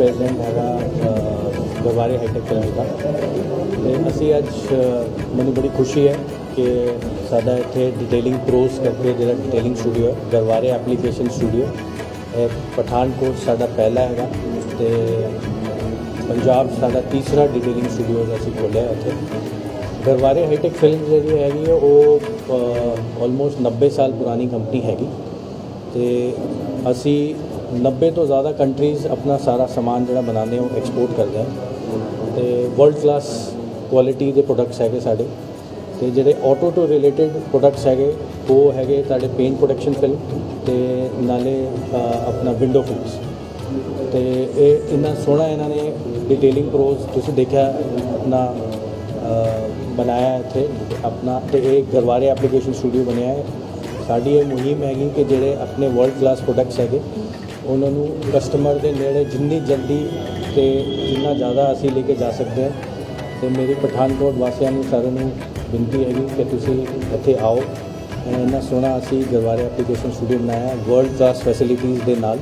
President ਹੈਗਾ ਅ, high-tech colour ਦਾ। ਤੇ ਅਸੀਂ ਅੱਜ ਮੈਨੂੰ ਬੜੀ ਖੁਸ਼ੀ ਹੈ ਕਿ ਸਾਡਾ ਇੱਥੇ ਡਿਟੇਲਿੰਗ ਪ੍ਰੋਸ ਕਰਕੇ ਜਿਹੜਾ ਡਿਟੇਲਿੰਗ ਸਟੂਡੀਓ ਹੈ ਗਰਵਾਰੇ ਐਪਲੀਕੇਸ਼ਨ ਸਟੂਡੀਓ ਇਹ ਪਠਾਨਕੋਟ ਸਾਡਾ ਪਹਿਲਾ ਹੈਗਾ। ਤੇ ਪੰਜਾਬ ਸਾਡਾ ਤੀਸਰਾ ਡਿਟੇਲਿੰਗ ਸਟੂਡੀਓ ਅਸੀਂ ਖੋਲ੍ਹਿਆ ਹੈ ਇੱਥੇ। ਗਰਵਾਰੇ ਹਾਈਟੈਕ ਫਿਲਮ ਜਿਹੜੀ ਹੈਗੀ ਹੈ ਉਹ ਆਲਮੋਸਟ 90 ਸਾਲ ਪੁਰਾਣੀ ਕੰਪਨੀ ਹੈਗੀ। ਤੇ ਅਸੀਂ 90 ਤੋਂ ਜ਼ਿਆਦਾ ਕੰਟਰੀਜ਼ ਆਪਣਾ ਸਾਰਾ ਸਮਾਨ ਜਿਹੜਾ ਬਣਾਉਂਦੇ ਹਾਂ ਉਹ ਐਕਸਪੋਰਟ ਕਰਦੇ ਹਾਂ ਤੇ ਵਰਲਡ ਕਲਾਸ ਕੁਆਲਿਟੀ ਦੇ ਪ੍ਰੋਡਕਟਸ ਹੈਗੇ ਸਾਡੇ। ਤੇ ਜਿਹੜੇ ਆਟੋ ਤੋਂ ਰਿਲੇਟਡ ਪ੍ਰੋਡਕਟਸ ਹੈਗੇ, ਉਹ ਹੈਗੇ ਤੁਹਾਡੇ ਪੇਂਟ ਪ੍ਰੋਡਕਸ਼ਨ ਫਿਲਮ ਤੇ ਨਾਲੇ ਆਪਣਾ ਵਿੰਡੋ ਫਿਲਮਸ ਤੇ ਇਹ ਇੰਨਾ ਸੋਹਣਾ ਇਹਨਾਂ ਨੇ ਡਿਟੇਲਿੰਗ ਪ੍ਰੋਸ ਤੁਸੀਂ ਦੇਖਿਆ ਆਪਣਾ ਬਣਾਇਆ ਇੱਥੇ। ਆਪਣਾ ਤੇ ਇਹ ਗਰਵਾਰੇ ਐਪਲੀਕੇਸ਼ਨ ਸਟੂਡੀਓ ਬਣਿਆ ਹੈ। ਸਾਡੀ ਇਹ ਮੁਹਿੰਮ ਹੈਗੀ ਕਿ ਜਿਹੜੇ ਆਪਣੇ ਵਰਲਡ ਕਲਾਸ ਪ੍ਰੋਡਕਟਸ ਹੈਗੇ ਉਹਨਾਂ ਨੂੰ ਕਸਟਮਰ ਦੇ ਨੇੜੇ ਜਿੰਨੀ ਜਲਦੀ ਤੇ ਜਿੰਨਾ ਜ਼ਿਆਦਾ ਅਸੀਂ ਲੈ ਕੇ ਜਾ ਸਕਦੇ ਹਾਂ। ਤੇ ਮੇਰੀ ਪਠਾਨਕੋਟ ਵਾਸੀਆਂ ਨੂੰ ਸਾਰਿਆਂ ਨੂੰ ਬੇਨਤੀ ਹੈਗੀ ਕਿ ਤੁਸੀਂ ਇੱਥੇ ਆਓ। ਇਹ ਇੰਨਾ ਸੋਹਣਾ ਅਸੀਂ ਗਰਵਾਰੇ ਐਪਲੀਕੇਸ਼ਨ ਸਟੂਡੀਓ ਬਣਾਇਆ ਵਰਲਡ ਕਲਾਸ ਫੈਸਿਲਿਟੀਜ਼ ਦੇ ਨਾਲ।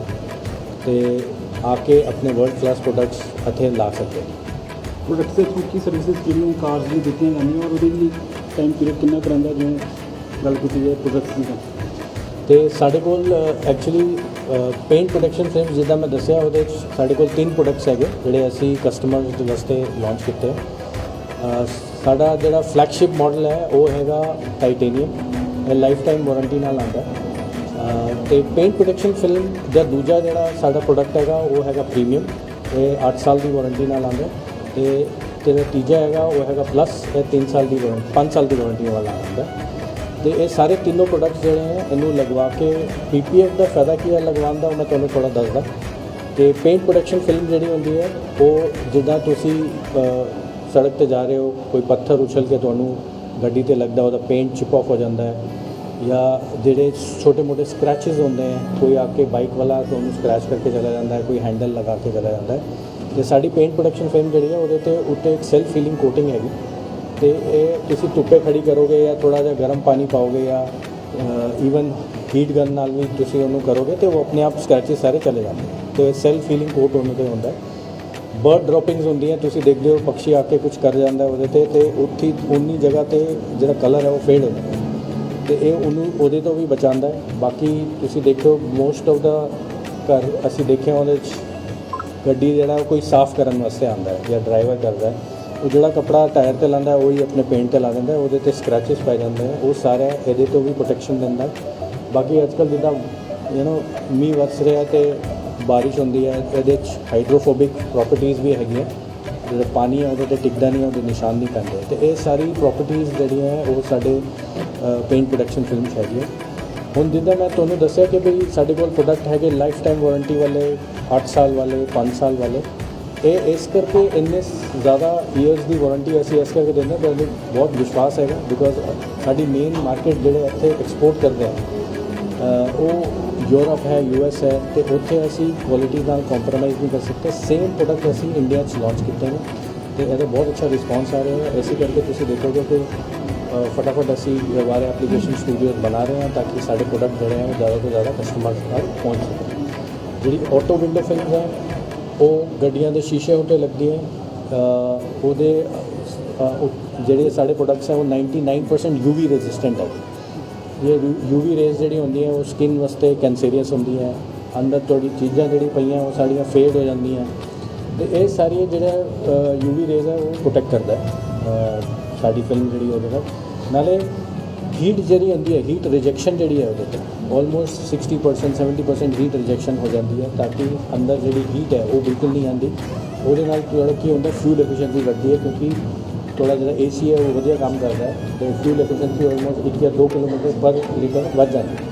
ਤੇ ਆ ਕੇ ਆਪਣੇ ਵਰਲਡ ਕਲਾਸ ਪ੍ਰੋਡਕਟਸ ਇੱਥੇ ਲਾ ਸਕਦੇ ਹੋ। ਪ੍ਰੋਡਕਟਸ ਦੇ ਥਰੂ ਕੀ ਸਰਵਿਸਿਜ਼ ਜਿਹੜੀਆਂ ਕਾਰਸ ਲਈ ਦਿੱਤੀਆਂ ਜਾਂਦੀਆਂ ਔਰ ਉਹਦੇ ਲਈ ਟਾਈਮ ਪੀਰੀਅਡ ਕਿੰਨਾ ਕੁ ਰਹਿੰਦਾ ਜਿਵੇਂ ਗੱਲ ਕੀਤੀ ਜਾਏ ਪ੍ਰੋਡਕਟਸ ਦੀ ਤਾਂ। ਤੇ ਸਾਡੇ ਕੋਲ ਐਕਚੁਅਲੀ ਪੇਂਟ ਪ੍ਰੋਡਕਸ਼ਨ ਫਿਲਮ ਜਿੱਦਾਂ ਮੈਂ ਦੱਸਿਆ, ਉਹਦੇ 'ਚ ਸਾਡੇ ਕੋਲ ਤਿੰਨ ਪ੍ਰੋਡਕਟਸ ਹੈਗੇ, ਜਿਹੜੇ ਅਸੀਂ ਕਸਟਮਰਸ ਦੇ ਵਾਸਤੇ ਲਾਂਚ ਕੀਤੇ ਸਾਡਾ ਜਿਹੜਾ ਫਲੈਗਸ਼ਿਪ ਮਾਡਲ ਹੈ, ਉਹ ਹੈਗਾ ਟਾਈਟੇਨੀਅਮ ਇਹ ਲਾਈਫ ਟਾਈਮ ਵਾਰੰਟੀ ਨਾਲ ਆਉਂਦਾ ਹੈ। ਤੇ ਪੇਂਟ ਪ੍ਰੋਟੈਕਸ਼ਨ ਫਿਲਮ ਦਾ ਦੂਜਾ ਜਿਹੜਾ ਸਾਡਾ ਪ੍ਰੋਡਕਟ ਹੈਗਾ, ਉਹ ਹੈਗਾ ਪ੍ਰੀਮੀਅਮ ਇਹ 8 ਸਾਲ ਦੀ ਵਾਰੰਟੀ ਨਾਲ ਆਉਂਦਾ ਹੈ। ਤੇ ਜਿਹੜਾ ਤੀਜਾ ਹੈਗਾ, ਉਹ ਹੈਗਾ ਪਲੱਸ ਇਹ 3 ਸਾਲ ਦੀ ਵਾਰੰਟੀ 5 ਸਾਲ ਦੀ ਵਾਰੰਟੀ ਵਾਲਾ ਆਉਂਦਾ ਤੇ ਇਹ ਸਾਰੇ ਤਿੰਨੋਂ ਪ੍ਰੋਡਕਟਸ ਜਿਹੜੇ ਹੈ ਇਹਨੂੰ ਲਗਵਾ ਕੇ ਪੀਪੀਐਫ ਦਾ ਫਾਇਦਾ ਕੀ ਹੈ ਲਗਵਾਉਣ ਦਾ, ਉਹ ਮੈਂ ਤੁਹਾਨੂੰ ਥੋੜਾ ਦੱਸਦਾ। ਤੇ ਪੇਂਟ ਪ੍ਰੋਡਕਸ਼ਨ ਫਿਲਮ ਜਿਹੜੀ ਹੁੰਦੀ ਹੈ, ਉਹ ਜਿੱਦਾਂ ਤੁਸੀਂ ਸੜਕ ਤੇ ਜਾ ਰਹੇ ਹੋ, ਕੋਈ ਪੱਥਰ ਉਛਲ ਕੇ ਤੁਹਾਨੂੰ ਗੱਡੀ ਤੇ ਲੱਗਦਾ, ਉਹਦਾ ਪੇਂਟ ਚਿਪ ਆਫ ਹੋ ਜਾਂਦਾ ਹੈ। ਜਾਂ ਜਿਹੜੇ ਛੋਟੇ-ਮੋਟੇ ਸਕ੍ਰੈਚਸ ਹੁੰਦੇ ਹੈ, ਕੋਈ ਆ ਕੇ ਬਾਈਕ ਵਾਲਾ ਤੁਹਾਨੂੰ ਸਕ੍ਰੈਚ ਕਰਕੇ ਚਲਾ ਜਾਂਦਾ ਹੈ, ਕੋਈ ਹੈਂਡਲ ਲਗਾ ਕੇ ਚਲਾ ਜਾਂਦਾ ਹੈ। ਤੇ ਸਾਡੀ ਪੇਂਟ ਪ੍ਰੋਡਕਸ਼ਨ ਫਿਲਮ ਜਿਹੜੀ ਹੈ, ਉਹਦੇ ਤੇ ਉੱਤੇ ਇੱਕ ਸੈਲਫ ਫੀਲਿੰਗ ਕੋਟਿੰਗ ਹੈਗੀ। ਤੇ ਇਹ ਤੁਸੀਂ ਧੁੱਪੇ ਖੜੀ ਕਰੋਗੇ ਜਾਂ ਥੋੜਾ ਜਿਹਾ ਗਰਮ ਪਾਣੀ ਪਾਓਗੇ ਜਾਂ ਈਵਨ ਹੀਟ ਗਨ ਨਾਲ ਵੀ ਤੁਸੀਂ ਉਹਨੂੰ ਕਰੋਗੇ ਤੇ ਉਹ ਆਪਣੇ ਆਪ ਸਕ੍ਰੈਚਸ ਸਾਰੇ ਚਲੇ ਜਾਂਦੇ ਨੇ। ਤੇ ਸੈਲਫ ਫੀਲਿੰਗ ਕੋਟ ਉਹਨੂੰ ਤੇ ਹੁੰਦਾ ਬਰਡ ਡ੍ਰੌਪਿੰਗਸ ਹੁੰਦੀਆਂ, ਤੁਸੀਂ ਦੇਖਦੇ ਹੋ ਪੰਛੀ ਆ ਕੇ ਕੁਝ ਕਰ ਜਾਂਦਾ ਉਹਦੇ ਤੇ ਤੇ ਉੱਥੀ ਉਨੀ ਜਗ੍ਹਾ ਤੇ ਜਿਹੜਾ ਕਲਰ ਹੈ ਉਹ ਫੇਡ ਹੁੰਦਾ ਹੈ। ਤੇ ਇਹ ਉਹਨੂੰ, ਉਹਦੇ ਤੋਂ ਵੀ ਬਚਾਉਂਦਾ ਹੈ। ਬਾਕੀ ਤੁਸੀਂ ਦੇਖੋ ਮੋਸਟ ਆਫ ਦਾ ਘਰ ਅਸੀਂ ਦੇਖਿਆ ਉਹਦੇ 'ਚ ਗੱਡੀ ਜਿਹੜਾ ਉਹ ਕੋਈ ਸਾਫ਼ ਕਰਨ ਵਾਸਤੇ ਆਉਂਦਾ ਹੈ ਜਾਂ ਡਰਾਈਵਰ ਕਰਦਾ ਹੈ। ਉਹ ਜਿਹੜਾ ਕਪੜਾ ਟਾਇਰ ਤੇ ਲਾਉਂਦਾ, ਉਹ ਹੀ ਆਪਣੇ ਪੇਂਟ ਤੇ ਲਾ ਦਿੰਦਾ, ਉਹਦੇ ਤੇ ਸਕ੍ਰੈਚਸ ਪੈ ਜਾਂਦੇ ਹੈ ਉਹ ਸਾਰਾ ਇਹਦੇ ਤੋਂ ਵੀ ਪ੍ਰੋਟੈਕਸ਼ਨ ਦਿੰਦਾ। ਬਾਕੀ ਅੱਜ ਕੱਲ੍ਹ ਜਿੱਦਾਂ ਯੂ نو ਮੀਂਹ ਵਰਸ ਰਿਹਾ ਤੇ ਬਾਰਿਸ਼ ਹੁੰਦੀ ਹੈ ਇਹਦੇ 'ਚ ਹਾਈਡਰੋਫੋਬਿਕ ਪ੍ਰੋਪਰਟੀਆਂ ਵੀ ਹੈਗੀਆਂ। ਜਿਹੜਾ ਪਾਣੀ ਹੈ ਉਹਦੇ ਤੇ ਟਿਕਦਾ ਨਹੀਂ, ਉਹਦੇ ਨਿਸ਼ਾਨ ਨਹੀਂ ਪੈਂਦੇ। ਤੇ ਇਹ ਸਾਰੀ ਪ੍ਰੋਪਰਟੀਆਂ ਜਿਹੜੀਆਂ ਹੈ ਉਹ ਸਾਡੇ ਪੇਂਟ ਪ੍ਰੋਡਕਸ਼ਨ ਫਿਲਮ ਫਿਲਮਸ ਹੈਗੀਆਂ। ਹੁਣ ਜਿੱਦਾਂ ਮੈਂ ਤੁਹਾਨੂੰ ਦੱਸਿਆ ਕਿ ਵੀ ਸਾਡੇ ਕੋਲ ਪ੍ਰੋਡਕਟ ਹੈਗੇ ਲਾਈਫ ਟਾਈਮ ਵਾਰੰਟੀ ਵਾਲੇ 8 ਸਾਲ ਵਾਲੇ 5 ਸਾਲ ਵਾਲੇ। ਇਹ ਇਸ ਕਰਕੇ ਇੰਨੇ ਜ਼ਿਆਦਾ ਇਅਰਸ ਦੀ ਵਾਰੰਟੀ ਅਸੀਂ ਇਸ ਕਰਕੇ ਦਿੰਦੇ ਹਾਂ ਤੁਹਾਨੂੰ ਬਹੁਤ ਵਿਸ਼ਵਾਸ ਹੈਗਾ ਬਿਕੋਜ਼ ਸਾਡੀ ਮੇਨ ਮਾਰਕੀਟ ਜਿਹੜੇ ਇੱਥੇ ਐਕਸਪੋਰਟ ਕਰਦੇ ਆ ਉਹ ਯੂਰਪ ਹੈ ਯੂਐਸ ਹੈ ਤੇ ਉੱਥੇ ਅਸੀਂ ਕੁਆਲਿਟੀ ਨਾਲ ਕੰਪਰੋਮਾਈਜ਼ ਨਹੀਂ ਕਰ ਸਕਦੇ। ਸੇਮ ਪ੍ਰੋਡਕਟ ਅਸੀਂ ਇੰਡੀਆ 'ਚ ਲਾਂਚ ਕੀਤੇ ਨੇ ਤੇ ਇਹਦਾ ਬਹੁਤ ਅੱਛਾ ਰਿਸਪਾਂਸ ਆ ਰਿਹਾ ਹੈ। ਐਸੀ ਕਰਕੇ ਤੁਸੀਂ ਦੇਖੋਗੇ ਕਿ ਫਟਾਫਟ ਅਸੀਂ ਵਾਰੇ ਐਪਲੀਕੇਸ਼ਨ ਸਟੂਡੀਓ ਬਣਾ ਰਹੇ ਹਾਂ ਤਾਂ ਕਿ ਸਾਡੇ ਪ੍ਰੋਡਕਟ ਜਿਹੜੇ ਆ ਉਹ ਜ਼ਿਆਦਾ ਤੋਂ ਜ਼ਿਆਦਾ ਕਸਟਮਰ ਤੱਕ ਪਹੁੰਚ ਸਕਣ। ਜਿਹੜੀ ਆਟੋ ਵਿੰਡੋ ਫਿਲਮ ਹੈ ਉਹ ਗੱਡੀਆਂ ਦੇ ਸ਼ੀਸ਼ੇ ਉੱਤੇ ਲੱਗਦੀ ਹੈ। ਉਹਦੇ ਜਿਹੜੇ ਸਾਡੇ ਪ੍ਰੋਡਕਟਸ ਹੈ, ਉਹ 99% ਯੂਵੀ ਰੈਜ਼ਿਸਟੈਂਟ ਹੈ। ਇਹ ਯੂਵੀ ਰੇਜ਼ ਜਿਹੜੀ ਹੁੰਦੀ ਹੈ ਉਹ ਸਕਿਨ ਵਾਸਤੇ ਕੈਂਸਰੀਅਸ ਹੁੰਦੀ ਹੈ। ਅੰਦਰ ਤੁਹਾਡੀ ਚੀਜ਼ਾਂ ਜਿਹੜੀ ਪਈਆਂ, ਉਹ ਸਾਡੀਆਂ ਫੇਡ ਹੋ ਜਾਂਦੀਆਂ ਤੇ ਇਹ ਸਾਰੀਆਂ ਜਿਹੜਾ ਯੂਵੀ ਰੇਜ਼ ਹੈ, ਉਹ ਪ੍ਰੋਟੈਕਟ ਕਰਦਾ ਹੈ। ਸਾਡੀ ਫਿਲਮ ਜਿਹੜੀ ਉਹਦੇ ਨਾਲ। ਨਾਲੇ ਹੀਟ ਜਿਹੜੀ ਹੁੰਦੀ ਹੈ ਹੀਟ ਰਿਜੈਕਸ਼ਨ ਜਿਹੜੀ ਹੈ ਉਹਦੇ ਤੇ। ਆਲਮੋਸਟ 60% 70% ਹੀਟ ਰਿਜੈਕਸ਼ਨ ਹੋ ਜਾਂਦੀ ਹੈ ਤਾਂ ਕਿ ਅੰਦਰ ਜਿਹੜੀ ਹੀਟ ਹੈ ਉਹ ਬਿਲਕੁਲ ਨਹੀਂ ਆਉਂਦੀ। ਉਹਦੇ ਨਾਲ ਥੋੜਾ ਕੀ ਹੁੰਦਾ ਫਿਊਲ ਐਫੀਸ਼ੀਐਂਸੀ ਵੱਧਦੀ ਹੈ ਕਿਉਂਕਿ ਥੋੜਾ ਜਿਹੜਾ ਏਸੀ ਹੈ ਉਹ ਵਧੀਆ ਕੰਮ ਕਰਦਾ ਹੈ। ਤੇ ਫਿਊਲ ਐਫੀਸ਼ੀਐਂਸੀ ਆਲਮੋਸਟ 1 ਜਾਂ 2 ਕਿਲੋਮੀਟਰ ਪਰ ਲੀਟਰ ਵੱਧ ਜਾਂਦੀ ਹੈ।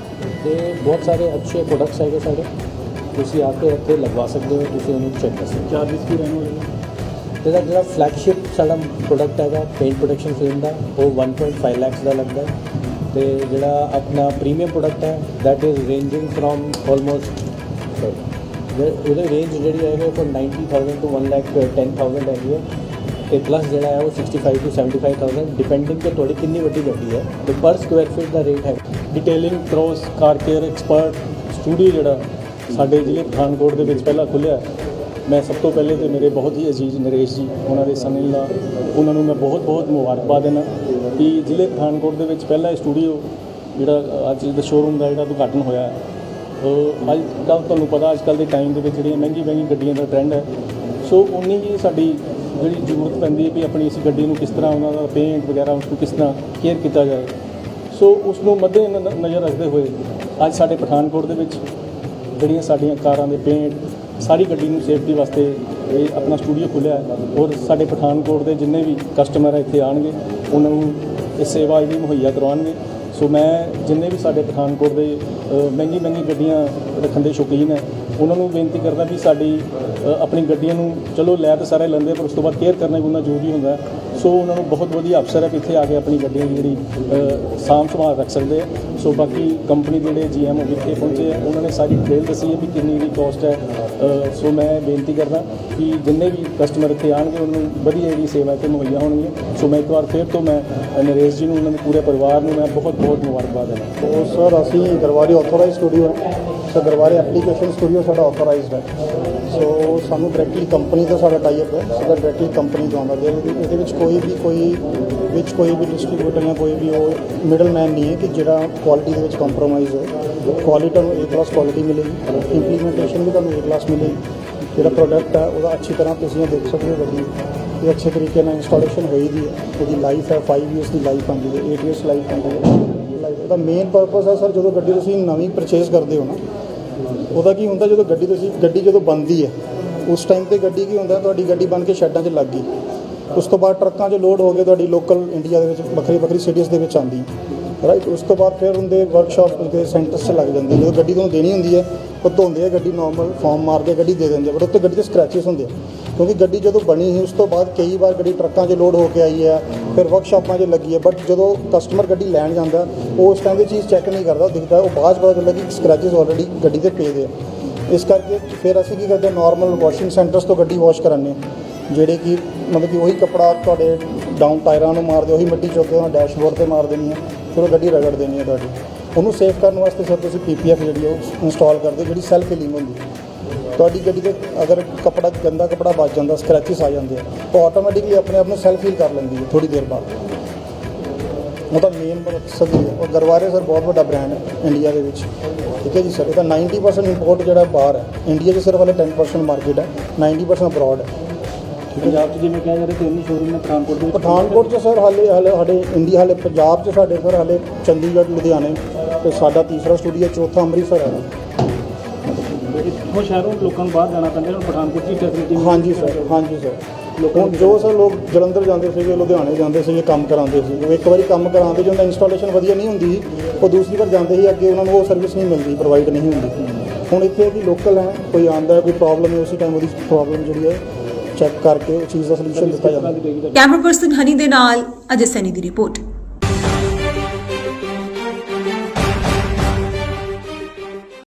ਤੇ ਬਹੁਤ ਸਾਰੇ ਅੱਛੇ ਪ੍ਰੋਡਕਟਸ ਹੈਗੇ ਸਾਡੇ। ਤੁਸੀਂ ਆ ਕੇ ਇੱਥੇ ਲਗਵਾ ਸਕਦੇ ਹੋ ਤੁਸੀਂ ਉਹਨੂੰ ਚੈੱਕ ਕਰ ਸਕਦੇ ਚਾਰजेस ਕੀ ਰਹਿਣ ਵਾਲੇ ਨੇ? ਹੋ ਇਹਦਾ ਜਿਹੜਾ ਫਲੈਗਸ਼ਿਪ ਸਾਡਾ ਪ੍ਰੋਡਕਟ ਹੈਗਾ ਪੇਂਟ ਪ੍ਰੋਡਕਸ਼ਨ ਫਿਲਮ ਦਾ ਉਹ 1.5 ਲੱਖ ਦਾ ਲੱਗਦਾ ਹੈ। ਤੇ ਜਿਹੜਾ ਆਪਣਾ ਪ੍ਰੀਮੀਅਮ ਪ੍ਰੋਡਕਟ ਹੈ, that is ranging from almost ਉਹਦੇ ਰੇਂਜ ਜਿਹੜੀ ਹੈਗੀ ਉਹ 90000 ਤੋਂ 1 ਲੱਖ 10000 ਹੈਗੀ ਹੈ। ਤੇ ਪਲੱਸ ਜਿਹੜਾ ਹੈ ਉਹ 65 ਤੋਂ 75000 ਡਿਪੈਂਡਿੰਗ ਕਿ ਤੁਹਾਡੀ ਕਿੰਨੀ ਵੱਡੀ ਗੱਡੀ ਹੈ, ਤੇ ਪਰ ਸਕੁਆਇਰ ਫੀਟ ਦਾ ਰੇਟ ਹੈ detailing cross car care expert studio ਜਿਹੜਾ ਸਾਡੇ ਜ਼ਿਲ੍ਹੇ ਪਠਾਨਕੋਟ ਦੇ ਵਿੱਚ ਪਹਿਲਾਂ ਖੁੱਲਿਆ ਮੈਂ ਸਭ ਤੋਂ ਪਹਿਲੇ ਤੇ ਮੇਰੇ ਬਹੁਤ ਹੀ ਅਜ਼ੀਜ਼ ਨਰੇਸ਼ ਜੀ, ਉਹਨਾਂ ਦੇ ਸਨ ਦਾ, ਉਹਨਾਂ ਨੂੰ ਮੈਂ ਬਹੁਤ ਬਹੁਤ ਮੁਬਾਰਕਬਾਦ ਦਿੰਦਾ ਕਿ ਜ਼ਿਲ੍ਹੇ ਪਠਾਨਕੋਟ ਦੇ ਵਿੱਚ ਪਹਿਲਾ ਸਟੂਡੀਓ ਜਿਹੜਾ ਅੱਜ ਦਾ ਸ਼ੋਰੂਮ ਦਾ ਜਿਹੜਾ ਉਦਘਾਟਨ ਹੋਇਆ ਅੱਜ ਕੱਲ੍ਹ ਤੁਹਾਨੂੰ ਪਤਾ, ਅੱਜ ਕੱਲ੍ਹ ਦੇ ਟਾਈਮ ਦੇ ਵਿੱਚ ਜਿਹੜੀਆਂ ਮਹਿੰਗੀ ਮਹਿੰਗੀ ਗੱਡੀਆਂ ਦਾ ਟ੍ਰੈਂਡ ਹੈ। ਸੋ ਉਨੀ ਹੀ ਸਾਡੀ ਜਿਹੜੀ ਜ਼ਰੂਰਤ ਪੈਂਦੀ ਹੈ ਵੀ ਆਪਣੀ ਇਸ ਗੱਡੀ ਨੂੰ ਕਿਸ ਤਰ੍ਹਾਂ ਉਹਨਾਂ ਦਾ ਪੇਂਟ ਵਗੈਰਾ ਉਸ ਨੂੰ ਕਿਸ ਤਰ੍ਹਾਂ ਕੇਅਰ ਕੀਤਾ ਜਾਏ ਸੋ ਉਸ ਨੂੰ ਮੱਦੇ ਨਜ਼ਰ ਰੱਖਦੇ ਹੋਏ ਅੱਜ ਸਾਡੇ ਪਠਾਨਕੋਟ ਦੇ ਵਿੱਚ ਜਿਹੜੀਆਂ ਸਾਡੀਆਂ ਕਾਰਾਂ ਦੇ ਪੇਂਟ ਸਾਰੀ ਗੱਡੀ ਨੂੰ ਸੇਫਟੀ ਵਾਸਤੇ ਇਹ ਆਪਣਾ ਸਟੂਡੀਓ ਖੁੱਲਿਆ ਔਰ ਸਾਡੇ ਪਠਾਨਕੋਟ ਦੇ ਜਿੰਨੇ ਵੀ ਕਸਟਮਰ ਹੈ ਇੱਥੇ ਆਣਗੇ ਉਹਨਾਂ ਨੂੰ ਇਹ ਸੇਵਾ ਜਿਹੜੀ ਮੁਹੱਈਆ ਕਰਵਾਉਣਗੇ। ਸੋ ਮੈਂ ਜਿੰਨੇ ਵੀ ਸਾਡੇ ਪਠਾਨਕੋਟ ਦੇ ਮਹਿੰਗੀ ਮਹਿੰਗੀ ਗੱਡੀਆਂ ਰੱਖਣ ਦੇ ਸ਼ੌਕੀਨ ਹੈ, ਉਹਨਾਂ ਨੂੰ ਬੇਨਤੀ ਕਰਦਾ ਵੀ ਸਾਡੀ ਆਪਣੀ ਗੱਡੀਆਂ ਨੂੰ ਚਲੋ ਲੈ ਤਾਂ ਸਾਰੇ ਲੈਂਦੇ ਪਰ ਉਸ ਤੋਂ ਬਾਅਦ ਕੇਅਰ ਕਰਨਾ ਵੀ ਉਹਨਾਂ ਜ਼ਰੂਰੀ ਹੁੰਦਾ ਸੋ ਉਹਨਾਂ ਨੂੰ ਬਹੁਤ ਵਧੀਆ ਅਫਸਰ ਹੈ ਇੱਥੇ ਆ ਕੇ ਆਪਣੀ ਗੱਡੀ ਦੀ ਜਿਹੜੀ ਸਾਂਭ ਸੰਭਾਲ ਰੱਖ ਸਕਦੇ ਆ। ਸੋ ਬਾਕੀ ਕੰਪਨੀ ਦੇ ਜਿਹੜੇ ਜੀਐਮ ਇੱਥੇ ਪਹੁੰਚੇ ਆ। ਉਹਨਾਂ ਨੇ ਸਾਰੀ ਡਿਟੇਲ ਦੱਸੀ ਹੈ ਵੀ ਕਿੰਨੀ ਦੀ ਕੋਸਟ ਹੈ। ਸੋ ਮੈਂ ਬੇਨਤੀ ਕਰਦਾ ਕਿ ਜਿੰਨੇ ਵੀ ਕਸਟਮਰ ਇੱਥੇ ਆਣਗੇ ਉਹਨਾਂ ਨੂੰ ਵਧੀਆ ਜਿਹੜੀ ਸੇਵਾ ਇੱਥੇ ਮੁਹੱਈਆ ਹੋਣਗੀਆਂ। ਸੋ ਮੈਂ ਇੱਕ ਵਾਰ ਫਿਰ ਤੋਂ ਮੈਂ ਨਰੇਸ਼ ਜੀ ਨੂੰ, ਉਹਨਾਂ ਦੇ ਪੂਰੇ ਪਰਿਵਾਰ ਨੂੰ ਮੈਂ ਬਹੁਤ ਬਹੁਤ ਮੁਬਾਰਕਬਾਦ ਦਿੰਦਾ। ਉਹ ਸਰ, ਅਸੀਂ ਗਰਵਾਰੀ ਆਥੋਰਾਈਜ਼ ਸਟੂਡੀਓ ਹੈ। ਸੋ ਗਰਵਾਰੀ ਐਪਲੀਕੇਸ਼ਨ ਸਟੂਡੀਓ ਸਾਡਾ ਆਥੋਰਾਈਜ਼ਡ ਹੈ। ਸੋ ਸਾਨੂੰ ਡਾਇਰੈਕਟਲੀ ਕੰਪਨੀ ਤੋਂ ਸਾਡਾ ਟਾਈ ਅਪ ਹੈ। ਸਾਡਾ ਡਾਇਰੈਕਟਲੀ ਕੰਪਨੀ ਤੋਂ ਆਉਂਦਾ। ਜੇ ਇਹਦੇ ਵਿੱਚ ਕੋਈ ਕੋਈ ਵੀ, ਕੋਈ ਵਿੱਚ ਕੋਈ ਵੀ ਡਿਸਟ੍ਰੀਬਿਊਟਰ ਜਾਂ ਕੋਈ ਵੀ ਉਹ ਮਿਡਲਮੈਨ ਨਹੀਂ ਹੈ ਕਿ ਜਿਹੜਾ ਕੁਆਲਿਟੀ ਦੇ ਵਿੱਚ ਕੰਪਰੋਮਾਈਜ਼ ਹੋ। ਕੁਆਲਿਟੀ ਤੁਹਾਨੂੰ ਏ ਕਲਾਸ ਕੁਆਲਿਟੀ ਮਿਲੇਗੀ। ਇੰਪਲੀਮੈਂਟੇਸ਼ਨ ਵੀ ਤੁਹਾਨੂੰ ਏ ਕਲਾਸ ਮਿਲੇਗੀ। ਜਿਹੜਾ ਪ੍ਰੋਡਕਟ ਹੈ ਉਹਦਾ ਅੱਛੀ ਤਰ੍ਹਾਂ ਤੁਸੀਂ ਇਹ ਦੇਖ ਸਕਦੇ ਹੋ ਗੱਡੀ। ਇਹ ਅੱਛੇ ਤਰੀਕੇ ਨਾਲ ਇੰਸਟਾਲੇਸ਼ਨ ਹੋਈ ਦੀ ਹੈ। ਉਹਦੀ ਲਾਈਫ ਹੈ 5 ਇਅਰਸ ਦੀ ਲਾਈਫ ਆਉਂਦੀ ਹੈ 8 ਇਅਰਸ ਲਾਈਫ ਆਉਂਦੀ ਹੈ। ਲਾਈਫ ਉਹਦਾ ਮੇਨ ਪਰਪਸ ਹੈ ਸਰ, ਜਦੋਂ ਗੱਡੀ ਤੁਸੀਂ ਨਵੀਂ ਪਰਚੇਸ ਕਰਦੇ ਹੋ ਨਾ, ਉਹਦਾ ਕੀ ਹੁੰਦਾ ਜਦੋਂ ਗੱਡੀ ਤੁਸੀਂ, ਗੱਡੀ ਜਦੋਂ ਬਣਦੀ ਹੈ, ਉਸ ਟਾਈਮ ਤੇ ਗੱਡੀ ਕੀ ਹੁੰਦਾ, ਤੁਹਾਡੀ ਗੱਡੀ ਬਣ ਕੇ ਸ਼ੈਡਾਂ 'ਚ ਲੱਗ ਗਈ। ਉਸ ਤੋਂ ਬਾਅਦ ਟਰੱਕਾਂ 'ਚ ਲੋਡ ਹੋ ਕੇ ਤੁਹਾਡੀ ਲੋਕਲ ਇੰਡੀਆ ਦੇ ਵਿੱਚ, ਵੱਖਰੀ ਵੱਖਰੀ ਸਿਟੀਜ਼ ਦੇ ਵਿੱਚ ਆਉਂਦੀ। ਰਾਈਟ ਉਸ ਤੋਂ ਬਾਅਦ ਫਿਰ ਹੁੰਦੇ ਵਰਕਸ਼ਾਪ ਦੇ ਸੈਂਟਰਸ 'ਚ ਲੱਗ ਜਾਂਦੇ ਜਦੋਂ ਗੱਡੀ ਤੁਹਾਨੂੰ ਦੇਣੀ ਹੁੰਦੀ ਹੈ, ਉਹ ਧੋਂਦੇ ਆ ਗੱਡੀ ਨਾਰਮਲ ਫਾਰਮ ਮਾਰਦੇ ਗੱਡੀ ਦੇ ਦਿੰਦੇ ਬਟ ਪਰ ਉੱਤੇ ਗੱਡੀ ਤੇ ਸਕ੍ਰੈਚਸ ਹੁੰਦੇ ਆ। ਕਿਉਂਕਿ ਗੱਡੀ ਜਦੋਂ ਬਣੀ ਸੀ, ਉਸ ਤੋਂ ਬਾਅਦ ਕਈ ਵਾਰ ਗੱਡੀ ਟਰੱਕਾਂ 'ਚ ਲੋਡ ਹੋ ਕੇ ਆਈ ਹੈ, ਫਿਰ ਵਰਕਸ਼ਾਪਾਂ 'ਚ ਲੱਗੀ ਹੈ ਬਟ ਜਦੋਂ ਕਸਟਮਰ ਗੱਡੀ ਲੈਣ ਜਾਂਦਾ, ਉਹ ਉਸ ਟਾਈਮ ਦੀ ਚੀਜ਼ ਚੈੱਕ ਨਹੀਂ ਕਰਦਾ ਦਿਖਦਾ, ਉਹ ਬਾਅਦ 'ਚ ਪਤਾ ਚੱਲਦਾ ਕਿ ਸਕ੍ਰੈਚਸ ਆਲਰੇਡੀ ਗੱਡੀ ਤੇ ਪਏ ਦੇ ਆ। ਇਸ ਕਰਕੇ ਫਿਰ ਅਸੀਂ ਕੀ ਕਰਦੇ ਨਾਰਮਲ ਵਾਸ਼ਿੰਗ ਸੈਂਟਰਸ ਤੋਂ ਗੱਡੀ ਵਾਸ਼ ਕਰਾਉਂਦੇ ਹਾਂ ਜਿਹੜੇ ਕਿ ਮਤਲਬ ਕਿ ਉਹੀ ਕੱਪੜਾ ਤੁਹਾਡੇ ਡਾਊਨ ਟਾਇਰਾਂ ਨੂੰ ਮਾਰਦੇ ਉਹੀ ਮਿੱਟੀ ਚੁੱਕ ਕੇ ਉਹਨਾਂ ਡੈਸ਼ਬੋਰਡ ਤੇ ਮਾਰ ਦੇਣੀ ਹੈ ਫਿਰ ਉਹ ਗੱਡੀ ਰਗੜ ਦੇਣੀ ਹੈ ਤੁਹਾਡੀ। ਉਹਨੂੰ ਸੇਫ ਕਰਨ ਵਾਸਤੇ ਸਰ ਤੁਸੀਂ ਪੀਪੀਐਫ ਜਿਹੜੀ ਉਹ ਇੰਸਟਾਲ ਕਰਦੇ ਹੋ, ਜਿਹੜੀ ਸੈਲਫ ਹੀਲਿੰਗ ਹੁੰਦੀ ਹੈ। ਤੁਹਾਡੀ ਗੱਡੀ ਤੇ ਅਗਰ ਕੱਪੜਾ ਗੰਦਾ ਕੱਪੜਾ ਬਚ ਜਾਂਦਾ ਸਕ੍ਰੈਚਸ ਆ ਜਾਂਦੇ ਆ ਉਹ ਆਟੋਮੈਟਿਕਲੀ ਆਪਣੇ ਆਪ ਨੂੰ ਸੈਲਫ ਹੀਲ ਕਰ ਲੈਂਦੀ ਹੈ ਥੋੜੀ ਦੇਰ ਬਾਅਦ। ਉਹਦਾ ਮੇਨ ਮਕਸਦ ਹੀ ਹੈ ਉਹ ਗਰਵਾਰੇ ਸਰ ਬਹੁਤ ਵੱਡਾ ਬ੍ਰਾਂਡ ਹੈ ਇੰਡੀਆ ਦੇ ਵਿੱਚ। ਠੀਕ ਹੈ ਜੀ ਸਰ ਇਹਦਾ 90% ਇੰਪੋਰਟ ਜਿਹੜਾ ਬਾਹਰ ਹੈ ਇੰਡੀਆ 'ਚ ਸਿਰਫ ਹਲੇ 10% ਮਾਰਕੀਟ ਹੈ 90% ਅਬਰੋਡ ਹੈ। ਪੰਜਾਬ 'ਚ ਜਿਵੇਂ ਕਿਹਾ ਜਾ ਰਿਹਾ ਤਿੰਨ ਸ਼ੋਰੂਮ ਨੇ ਪਠਾਨਕੋਟ ਦੇ ਵਿੱਚ। ਪਠਾਨਕੋਟ 'ਚ ਸਰ ਹਾਲੇ ਹਾਲੇ ਸਾਡੇ ਇੰਡੀਆ ਹਾਲੇ ਪੰਜਾਬ 'ਚ ਸਾਡੇ ਸਰ ਹਾਲੇ ਚੰਡੀਗੜ੍ਹ ਲੁਧਿਆਣੇ ਤੇ ਸਾਡਾ ਤੀਸਰਾ ਸਟੂਡੀਓ ਚੌਥਾ ਅੰਮ੍ਰਿਤਸਰ ਹੈ। ਇੱਥੋਂ ਸ਼ਹਿਰੋਂ ਲੋਕਾਂ ਨੂੰ ਬਾਹਰ ਜਾਣਾ ਪੈਂਦਾ ਹੁਣ ਪਠਾਨਕੋਟ 'ਚ ਫੈਸਿਲਿਟੀ ਹਾਂਜੀ ਸਰ ਹਾਂਜੀ ਸਰ। ਜੋ ਸਰ ਲੋਕ ਜਲੰਧਰ ਜਾਂਦੇ ਸੀਗੇ ਲੁਧਿਆਣੇ ਜਾਂਦੇ ਸੀਗੇ ਕੰਮ ਕਰਾਉਂਦੇ ਸੀ ਉਹ ਇੱਕ ਵਾਰੀ ਕੰਮ ਕਰਾਉਂਦੇ ਜਦੋਂ ਇੰਸਟਾਲੇਸ਼ਨ ਵਧੀਆ ਨਹੀਂ ਹੁੰਦੀ ਉਹ ਦੂਸਰੀ ਵਾਰ ਜਾਂਦੇ ਸੀ ਅੱਗੇ ਉਹਨਾਂ ਨੂੰ ਉਹ ਸਰਵਿਸ ਨਹੀਂ ਮਿਲਦੀ ਪ੍ਰੋਵਾਈਡ ਨਹੀਂ ਹੁੰਦੀ। ਹੁਣ ਇੱਥੇ ਵੀ ਲੋਕਲ ਹੈ ਕੋਈ ਆਂਦਾ ਕੋਈ ਪ੍ਰੋਬਲਮ ਹੈ ਉਸੇ ਟਾਈਮ ਉਹਦੀ ਪ੍ਰੋਬਲਮ ਜਿਹੜੀ ਹੈ ਚੈੱਕ ਕਰਕੇ ਉਹ ਚੀਜ਼ ਦਾ ਸੋਲੂਸ਼ਨ ਦਿੱਤਾ ਜਾਂਦਾ। ਕੈਮਰਾ ਪਰਸਨ ਹਨੀ ਦੇ ਨਾਲ ਅਜੇ ਸੈਨੀ ਦੀ ਰਿਪੋਰਟ